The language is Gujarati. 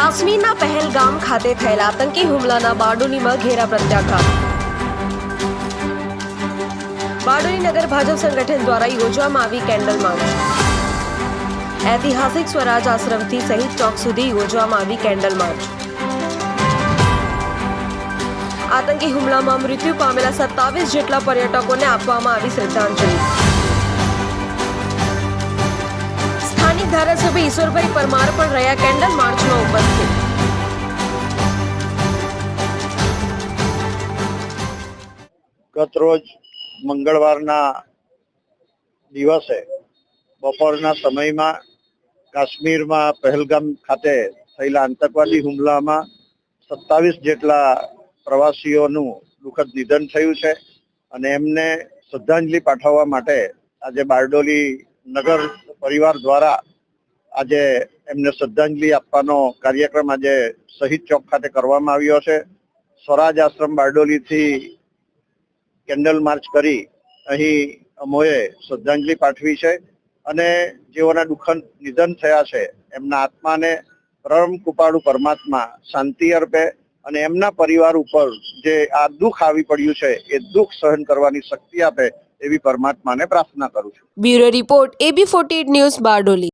કાશ્મીરના પહેલગામ ખાતે થયેલા આતંકી હુમલાના બારડોલીમાં ઘેરા પ્રત્યાઘાત. બારડોલી નગર ભાજપ સંગઠન દ્વારા યોજવામાં આવી કેન્ડલ માર્ચ. ઐતિહાસિક સ્વરાજ આશ્રમથી શહીદ ચોક સુધી યોજવામાં આવી કેન્ડલ માર્ચ. આતંકી હુમલામાં મૃત્યુ પામેલા સત્તાવીસ જેટલા પર્યટકોને આપવામાં આવી શ્રદ્ધાંજલિ. ધારાસભ્ય ઈશ્વરભાઈ પરમાર પણ રહ્યા કેન્ડલ માર્ચમાં ઉપસ્થિત. ગત રોજ મંગળવારના દિવસે બપોરના સમયમાં કાશ્મીરમાં પહેલગામ ખાતે થયેલા આતંકવાદી હુમલામાં સત્તાવીસ જેટલા પ્રવાસીઓનું દુઃખદ નિધન થયું છે અને એમને શ્રદ્ધાંજલિ પાઠવવા માટે આજે બારડોલી નગર પરિવાર દ્વારા આજે એમને શ્રદ્ધાંજલિ આપવાનો કાર્યક્રમ આજે શહીદ ચોક ખાતે કરવામાં આવ્યો છે. સ્વરાજ આશ્રમ બારડોલીથી કેન્ડલ માર્ચ કરી અહીં અમોએ શ્રદ્ધાંજલિ પાઠવી છે અને જેઓના દુઃખદ નિધન થયા છે, એમના આત્માને પરમ કૃપાળુ પરમાત્મા શાંતિ અર્પે અને એમના પરિવાર ઉપર જે આ દુઃખ આવી પડ્યું છે, એ દુઃખ સહન કરવાની શક્તિ આપે એવી પરમાત્માને પ્રાર્થના કરું છું. Bureau report, A B forty news Bardoli.